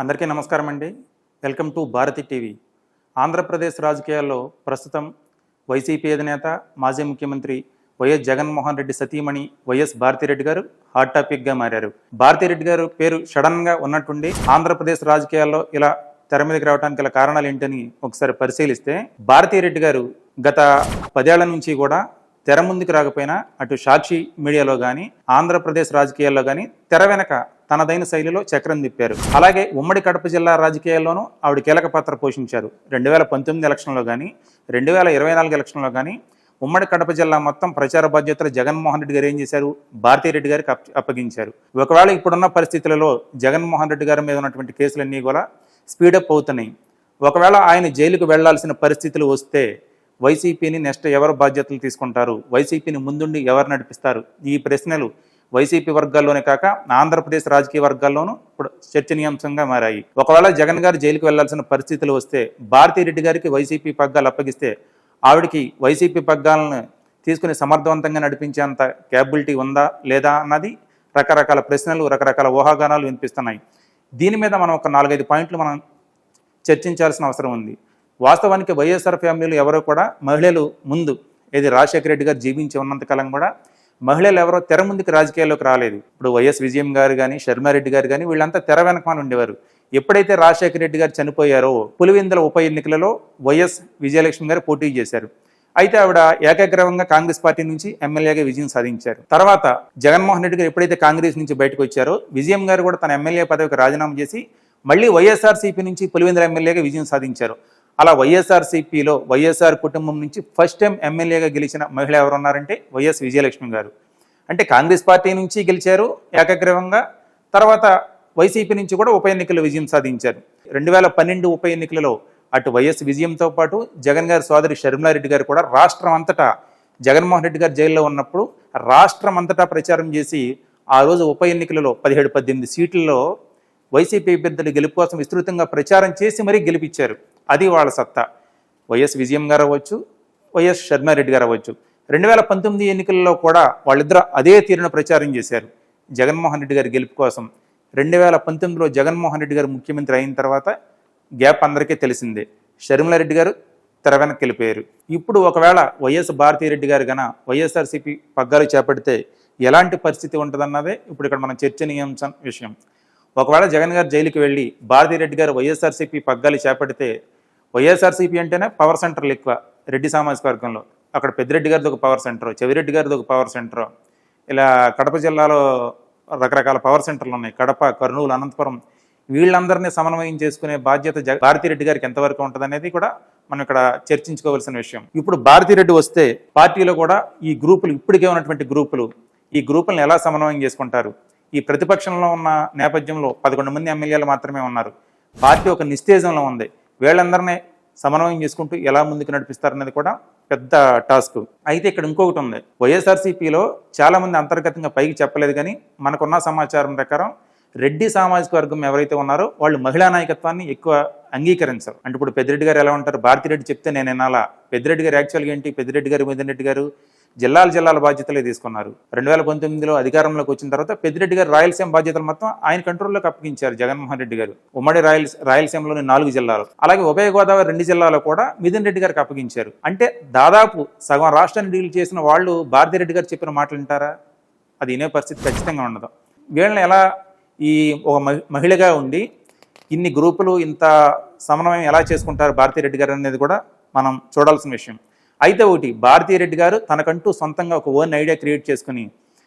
అందరికీ నమస్కారం అండి. Welcome to Bharathi TV. Andhra Pradesh రాజకీయాల్లో ప్రస్తుతం వైసీపీ అధినేత మాజీ ముఖ్యమంత్రి వైఎస్ జగన్మోహన్ రెడ్డి సతీమణి వైఎస్ భారతిరెడ్డి గారు హాట్ టాపిక్గా మారారు. భారతిరెడ్డి గారు పేరు సడన్గా ఉన్నట్టుండి ఆంధ్రప్రదేశ్ రాజకీయాల్లో ఇలా తెర మీదకి రావడానికి గల కారణాలు ఏంటని ఒకసారి పరిశీలిస్తే భారతిరెడ్డి గారు గత పదేళ్ళ నుంచి కూడా తెర ముందుకు రాకపోయినా అటు సాక్షి మీడియాలో కానీ ఆంధ్రప్రదేశ్ రాజకీయాల్లో కానీ తెర వెనక తనదైన శైలిలో చక్రం తిప్పారు. అలాగే ఉమ్మడి కడప జిల్లా రాజకీయాల్లోనూ ఆవిడ కీలక పాత్ర పోషించారు. రెండు వేల పంతొమ్మిది ఎలక్షన్లో కానీ రెండు వేల ఇరవై నాలుగు ఎలక్షన్లో కానీ ఉమ్మడి కడప జిల్లా మొత్తం ప్రచార బాధ్యతలు జగన్మోహన్ రెడ్డి గారు ఏం చేశారు? భారతీరెడ్డి గారికి అప్- అప్పగించారు. ఒకవేళ ఇప్పుడున్న పరిస్థితులలో జగన్మోహన్ రెడ్డి గారి మీద ఉన్నటువంటి కేసులన్నీ కూడా స్పీడప్ అవుతున్నాయి. ఒకవేళ ఆయన జైలుకు వెళ్ళాల్సిన పరిస్థితులు వస్తే వైసీపీని నెక్స్ట్ ఎవరు బాధ్యతలు తీసుకుంటారు? వైసీపీని ముందుండి ఎవరు నడిపిస్తారు? ఈ ప్రశ్నలు వైసీపీ వర్గాల్లోనే కాక ఆంధ్రప్రదేశ్ రాజకీయ వర్గాల్లోనూ ఇప్పుడు చర్చనీయాంశంగా మారాయి. ఒకవేళ జగన్ గారు జైలుకు వెళ్ళాల్సిన పరిస్థితులు వస్తే భారతీరెడ్డి గారికి వైసీపీ పగ్గాలు అప్పగిస్తే ఆవిడకి వైసీపీ పగ్గాలను తీసుకుని సమర్థవంతంగా నడిపించేంత క్యాబిలిటీ ఉందా లేదా అన్నది రకరకాల ప్రశ్నలు రకరకాల ఊహాగానాలు వినిపిస్తున్నాయి. దీని మీద మనం ఒక నాలుగైదు పాయింట్లు మనం చర్చించాల్సిన అవసరం ఉంది. వాస్తవానికి వైఎస్ఆర్ ఫ్యామిలీలు ఎవరో కూడా మహిళలు ముందు ఏది రాజశేఖర రెడ్డి గారు జీవించి ఉన్నంతకాలం కూడా మహిళలు ఎవరో తెర ముందుకు రాజకీయాల్లోకి రాలేదు. ఇప్పుడు వైఎస్ విజయం గారు కానీ శర్మారెడ్డి గారు కానీ వీళ్ళంతా తెర వెనకమాన ఉండేవారు. ఎప్పుడైతే రాజశేఖర రెడ్డి గారు చనిపోయారో పులివెందుల ఉప ఎన్నికలలో వైఎస్ విజయలక్ష్మి గారు పోటీ చేశారు. అయితే ఆవిడ ఏకాగ్రవంగా కాంగ్రెస్ పార్టీ నుంచి ఎమ్మెల్యేగా విజయం సాధించారు. తర్వాత జగన్మోహన్ రెడ్డి గారు ఎప్పుడైతే కాంగ్రెస్ నుంచి బయటకు వచ్చారో విజయం గారు కూడా తన ఎమ్మెల్యే పదవికి రాజీనామా చేసి మళ్ళీ వైఎస్ఆర్సీపీ నుంచి పులివెందుల ఎమ్మెల్యేగా విజయం సాధించారు. అలా వైఎస్ఆర్సీపీలో వైఎస్ఆర్ కుటుంబం నుంచి ఫస్ట్ టైం ఎమ్మెల్యేగా గెలిచిన మహిళ ఎవరున్నారంటే వైఎస్ విజయలక్ష్మి గారు. అంటే కాంగ్రెస్ పార్టీ నుంచి గెలిచారు ఏకగ్రీవంగా తర్వాత వైసీపీ నుంచి కూడా ఉప ఎన్నికల్లో విజయం సాధించారు. రెండు వేల పన్నెండు ఉప ఎన్నికలలో అటు వైఎస్ విజయంతో పాటు జగన్ గారి సోదరి షర్మిలారెడ్డి గారు కూడా రాష్ట్రం అంతటా జగన్మోహన్ రెడ్డి గారు జైల్లో ఉన్నప్పుడు రాష్ట్రం అంతటా ప్రచారం చేసి ఆ రోజు ఉప ఎన్నికలలో పదిహేడు పద్దెనిమిది సీట్లలో వైసీపీ అభ్యర్థుల గెలుపు కోసం విస్తృతంగా ప్రచారం చేసి మరీ గెలిపించారు. అది వాళ్ళ సత్తా. వైఎస్ విజయం గారు అవ్వచ్చు వైఎస్ శర్మారెడ్డి గారు అవ్వచ్చు. రెండు వేల పంతొమ్మిది ఎన్నికల్లో కూడా వాళ్ళిద్దరు అదే తీరున ప్రచారం చేశారు. జగన్మోహన్ రెడ్డి గారి గెలుపు కోసం. రెండు వేల పంతొమ్మిదిలో జగన్మోహన్ రెడ్డి గారు ముఖ్యమంత్రి అయిన తర్వాత గ్యాప్ అందరికీ తెలిసిందే. షర్మిలారెడ్డి గారు తెర వెనక్కి వెళ్ళిపోయారు. ఇప్పుడు ఒకవేళ వైఎస్ భారతీరెడ్డి గారు గన వైఎస్ఆర్సీపీ పగ్గాలు చేపడితే ఎలాంటి పరిస్థితి ఉంటుందన్నదే ఇప్పుడు ఇక్కడ మన చర్చనీయాంశం విషయం. ఒకవేళ జగన్ గారు జైలుకి వెళ్ళి భారతీరెడ్డి గారు వైఎస్ఆర్సీపీ పగ్గాలు చేపడితే వైఎస్ఆర్సీపీ అంటేనే పవర్ సెంటర్లు ఎక్కువ. రెడ్డి సామాజిక వర్గంలో అక్కడ పెద్దిరెడ్డి గారిది ఒక పవర్ సెంటర్ చెవిరెడ్డి గారిది ఒక పవర్ సెంటర్ ఇలా కడప జిల్లాలో రకరకాల పవర్ సెంటర్లు ఉన్నాయి. కడప కర్నూలు అనంతపురం. వీళ్ళందరినీ సమన్వయం చేసుకునే బాధ్యత జగ భారతిరెడ్డి గారికి ఎంతవరకు ఉంటుంది అనేది కూడా మనం ఇక్కడ చర్చించుకోవాల్సిన విషయం. ఇప్పుడు భారతిరెడ్డి వస్తే పార్టీలో కూడా ఈ గ్రూపులు ఇప్పటికే ఉన్నటువంటి గ్రూపులు ఈ గ్రూపులను ఎలా సమన్వయం చేసుకుంటారు? ఈ ప్రతిపక్షంలో ఉన్న నేపథ్యంలో పదకొండు మంది ఎమ్మెల్యేలు మాత్రమే ఉన్నారు. పార్టీ ఒక నిస్తేజంలో ఉంది. వీళ్ళందరినీ సమన్వయం చేసుకుంటూ ఎలా ముందుకు నడిపిస్తారనేది కూడా పెద్ద టాస్క్. అయితే ఇక్కడ ఇంకొకటి ఉంది. వైఎస్ఆర్సీపీలో చాలా మంది అంతర్గతంగా పైకి చెప్పలేదు కానీ మనకున్న సమాచారం ప్రకారం రెడ్డి సామాజిక వర్గం ఎవరైతే ఉన్నారో వాళ్ళు మహిళా నాయకత్వాన్ని ఎక్కువ అంగీకరించరు. అంటే ఇప్పుడు పెద్దిరెడ్డి గారు ఎలా ఉంటారు? భారతిరెడ్డి చెప్తే నేను వినాలా? పెద్దిరెడ్డి గారు యాక్చువల్గా ఏంటి? పెద్దిరెడ్డి గారు మిథున్ రెడ్డి గారు జిల్లాల జిల్లాల బాధ్యతలే తీసుకున్నారు. రెండు వేల పంతొమ్మిదిలో అధికారంలోకి వచ్చిన తర్వాత పెద్దిరెడ్డి గారు రాయలసీమ బాధ్యతలు మొత్తం ఆయన కంట్రోల్లోకి అప్పగించారు జగన్మోహన్ రెడ్డి గారు. ఉమ్మడి రాయల రాయలసీమలోని నాలుగు జిల్లాలు. అలాగే ఉభయ గోదావరి రెండు జిల్లాలో కూడా మిథున్ రెడ్డి గారికి అప్పగించారు. అంటే దాదాపు సగం రాష్ట్రాన్ని డీల్ చేసిన వాళ్ళు భారతిరెడ్డి గారు చెప్పిన మాటలు వింటారా? అది వినే పరిస్థితి ఖచ్చితంగా ఉండదు. వీళ్ళని ఎలా ఈ ఒక మహి- మహిళగా ఉండి ఇన్ని గ్రూపులు ఇంత సమన్వయం ఎలా చేసుకుంటారు భారతీరెడ్డి గారు అనేది కూడా మనం చూడాల్సిన విషయం. అయితే ఒకటి భారతీరెడ్డి గారు తనకంటూ సొంతంగా ఒక ఓన్ ఐడియా క్రియేట్ చేసుకుని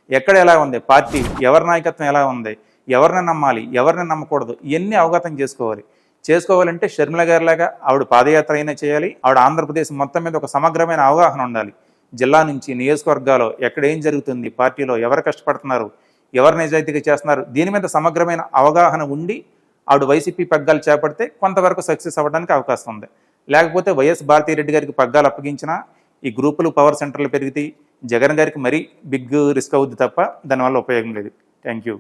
ఎక్కడ ఎలా ఉంది? పార్టీ ఎవరి నాయకత్వం ఎలా ఉంది? ఎవరిని నమ్మాలి? ఎవరిని నమ్మకూడదు? ఇవన్నీ అవగతం చేసుకోవాలి. చేసుకోవాలంటే షర్మిల గారిలాగా ఆవిడ పాదయాత్ర అయినా చేయాలి. ఆవిడ ఆంధ్రప్రదేశ్ మొత్తం మీద ఒక సమగ్రమైన అవగాహన ఉండాలి. జిల్లా నుంచి నియోజకవర్గాల్లో ఎక్కడ ఏం జరుగుతుంది? పార్టీలో ఎవరు కష్టపడుతున్నారు? ఎవరు నిజాయితీగా చేస్తున్నారు? దీని మీద సమగ్రమైన అవగాహన ఉండి ఆవిడ వైసీపీ పగ్గాలు చేపడితే కొంతవరకు సక్సెస్ అవ్వడానికి అవకాశం ఉంది. లేకపోతే వైఎస్ భారతీరెడ్డి గారికి పగ్గాలు అప్పగించినా ఈ గ్రూపులు పవర్ సెంటర్లు పెరిగితే జగన్ గారికి మరీ బిగ్ రిస్క్ అవుద్ది తప్ప దానివల్ల ఉపయోగం లేదు. Thank you.